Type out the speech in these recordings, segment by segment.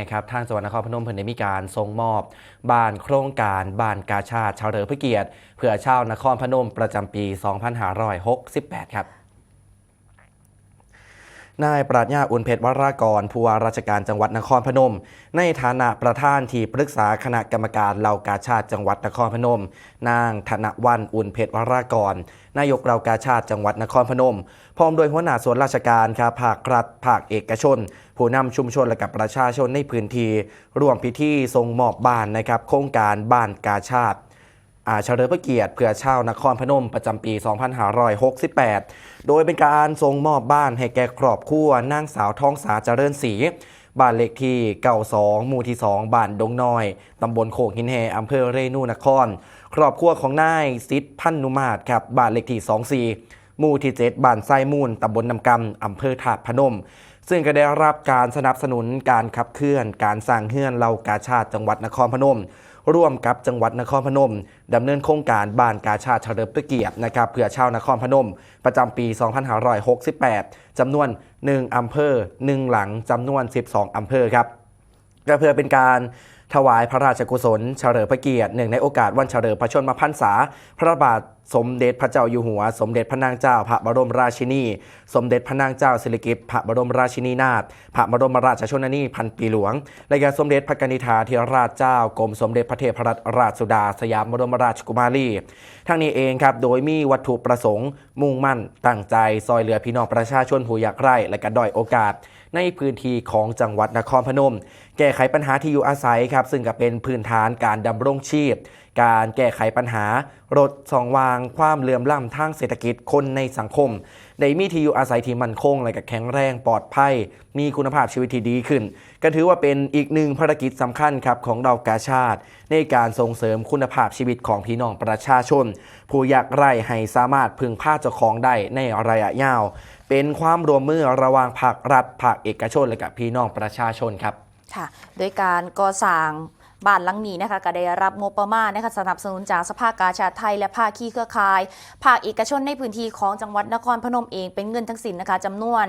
นะครับทางจังหวัดนครพนมเพิ่นได้มีการทรงมอบ บ้านโครงการบ้านกาชาติชาวเรือพระเกียรติ เพื่อชาวนครพนมประจำปี 2568 ครับ นายปราชญาอุ่นเพชรวรากรผู้ว่าราชการจังหวัดนครพนม ในฐานะประธานที่ปรึกษาคณะกรรมการเหล่ากาชาติจังหวัดนครพนม นางธนวันอุ่นเพชรวรากร นายกเหล่ากาชาติจังหวัดนครพนม พร้อมโดยหัวหน้าส่วนราชการครับภาครัฐภาคเอกชน ผู้นำชุมชนและกับประชาชนในพื้นที่ร่วมพิธีทรงมอบบ้านนะครับโครงการบ้านกาชาติ เฉลิมพระเกียรติเพื่อชาวนครพนมประจำปี 2568 โดยเป็นการทรงมอบบ้านให้แก่ครอบครัวนางสาวท้องสาเจริญศรีบ้านเลขที่92หมู่ที่2บ้านดงน้อย ตำบลโคกหินแหอำเภอเรนูนคร ครอบครัวของนายซิดพันนุมาตครับบ้านเลขที่24หมู่ที่7บ้านไซมูลตำบลนำกำอำเภอถาดพนม ซึ่งก็ได้รับการสนับสนุนการขับเคลื่อน การสร้างเฮือนเหล่ากาชาติจังหวัดนครพนม ร่วมกับจังหวัดนครพนมดำเนินโครงการบ้านกาชาติเฉลิมพระเกียรตินะครับเพื่อชาวนครพนม ประจำปี 2568จำนวน 1อำเภอ 1 หลังจำนวน 12อำเภอครับก็เพื่อเป็นการถวายพระราชกุศลเฉลิมพระเกียรติหนึ่งในโอกาสวันเฉลิมพระชนมพรรษา พระบาท สมเด็จพระเจ้าอยู่หัว สมเด็จพระนางเจ้า พระบรมราชินี สมเด็จพระนางเจ้าสิริกิติ์พระบรมราชินีนาถ พระบรมราชชนนีพันปีหลวง และก็สมเด็จพระกนิษฐาธิราชเจ้ากรมสมเด็จพระเทพรัตนราชสุดา สยามบรมราชกุมารี ทั้งนี้เองครับ โดยมีวัตถุประสงค์ มุ่งมั่น ตั้งใจ ซอยเหลือพี่น้องประชาชนผู้ยากไร้และก็ด้อยโอกาสในพื้นที่ของจังหวัดนครพนม แก้ไขปัญหาที่อยู่อาศัยครับ ซึ่งก็เป็นพื้นฐานการดำรงชีพ การแก้ไขปัญหารถสองวางความเหลื่อมล้ำทางเศรษฐกิจคนในสังคม ได้มีที่อยู่อาศัยที่มั่นคงและก็แข็งแรงปลอดภัย มีคุณภาพชีวิตที่ดีขึ้น ก็ถือว่าเป็นอีกหนึ่งภารกิจสำคัญครับของเรากาชาติ ในการส่งเสริมคุณภาพชีวิตของพี่น้องประชาชน ผู้อยากไร่ให้สามารถพึงพาเจ้าของได้ในระยะยาว เป็นความรวมมือระหว่างภาครัฐภาคเอกชนและกับพี่น้องประชาชนครับค่ะโดยการก่อสร้าง บ้านหลังนี้นะคะก็ได้รับงบประมาณนะคะสนับสนุนจากสภากาชาติไทย และภาคีเครือข่าย ภาคเอกชนในพื้นที่ของจังหวัดนครพนมเองเป็นเงินทั้งสิ้นนะคะจำนวน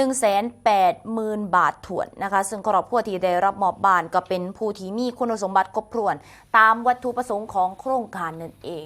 180,000 บาทถ้วนนะคะ ซึ่งครอบครัวที่ได้รับมอบบ้านก็เป็นผู้ที่มีคุณสมบัติครบถ้วน ตามวัตถุประสงค์ของโครงการนั่นเอง